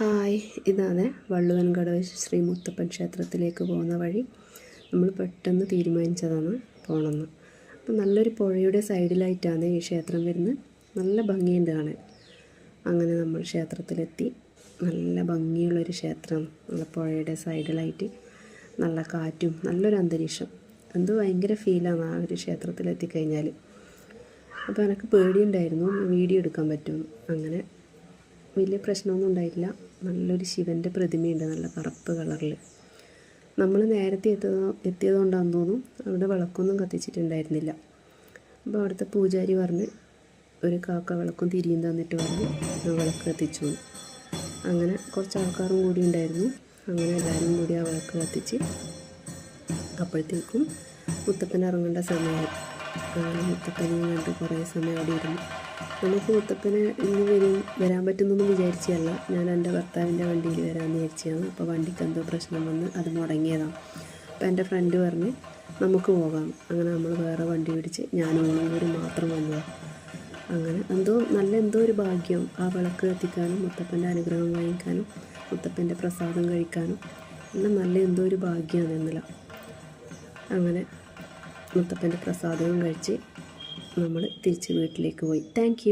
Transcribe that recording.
Hi ഇതാണ് വള്ളുവൻകടവ് ശ്രീ മുത്തപ്പൻ ക്ഷേത്രത്തിലേക്ക് പോകുന്ന വഴി. നമ്മൾ പെട്ടെന്ന് തീരുമാനിച്ചതാണ് പോകണമെന്ന് അപ്പം നല്ലൊരു പുഴയുടെ സൈഡിലായിട്ടാണ് ഈ ക്ഷേത്രം വരുന്നത്. നല്ല ഭംഗിയുണ്ട് കാണാൻ. അങ്ങനെ നമ്മൾ ക്ഷേത്രത്തിലെത്തി. നല്ല ഭംഗിയുള്ളൊരു ക്ഷേത്രം. നല്ല പുഴയുടെ സൈഡിലായിട്ട് നല്ല കാറ്റും നല്ലൊരു അന്തരീക്ഷം. എന്തോ ഭയങ്കര ഫീലാണ് ആ ഒരു ക്ഷേത്രത്തിലെത്തിക്കഴിഞ്ഞാൽ അപ്പോൾ എനിക്ക് പേടിയുണ്ടായിരുന്നു വീഡിയോ എടുക്കാൻ പറ്റുമെന്ന് അങ്ങനെ വലിയ പ്രശ്നമൊന്നും ഉണ്ടായിട്ടില്ല. നല്ലൊരു ശിവന്റെ പ്രതിമയുണ്ട് നല്ല കറുപ്പ് കളറിൽ നമ്മൾ നേരത്തെ എത്തിയതോ എത്തിയതുകൊണ്ടാണെന്ന് തോന്നും അവിടെ വിളക്കൊന്നും കത്തിച്ചിട്ടുണ്ടായിരുന്നില്ല. അപ്പോൾ അവിടുത്തെ പൂജാരി പറഞ്ഞ് ഒരു കാക്ക വിളക്കും തിരിയും തന്നിട്ട് പറഞ്ഞ് വിളക്ക് കത്തിച്ചു. അങ്ങനെ കുറച്ച് ആൾക്കാരും കൂടി ഉണ്ടായിരുന്നു. അങ്ങനെ എല്ലാവരും കൂടി ആ വിളക്ക് കത്തിച്ച് അപ്പോഴത്തേക്കും മുത്തപ്പൻ ഇറങ്ങേണ്ട സമയമായി. അങ്ങനെ മുത്തപ്പനെയും കണ്ട് കുറേ സമയം അവിടെ ഇരുന്നു. നമുക്ക് മുത്തപ്പന് ഇനി വരും വരാൻ പറ്റുന്നൊന്നും വിചാരിച്ചതല്ല. ഞാൻ എന്റെ ഭർത്താവിന്റെ വണ്ടിയിൽ വരാമെന്ന് വിചാരിച്ചതാണ്. അപ്പോൾ വണ്ടിക്ക് എന്തോ പ്രശ്നം വന്ന് അത് മുടങ്ങിയതാണ്. അപ്പോൾ എന്റെ ഫ്രണ്ട് പറഞ്ഞ് നമുക്ക് പോകാം. അങ്ങനെ നമ്മൾ വേറെ വണ്ടി പിടിച്ച് ഞാനും കൂടി മാത്രം വന്നതാണ് അങ്ങനെ എന്തോ നല്ല എന്തോ ഒരു ഭാഗ്യം ആ വിളക്ക് കത്തിക്കാനും മുത്തപ്പന്റെ അനുഗ്രഹം വാങ്ങിക്കാനും മുത്തപ്പന്റെ പ്രസാദം കഴിക്കാനും എല്ലാം നല്ല എന്തോ ഒരു ഭാഗ്യമാണ് ഇന്നലെ. അങ്ങനെ മുത്തപ്പന്റെ പ്രസാദവും കഴിച്ച് നമ്മൾ തിരിച്ച് വീട്ടിലേക്ക് പോയി. താങ്ക്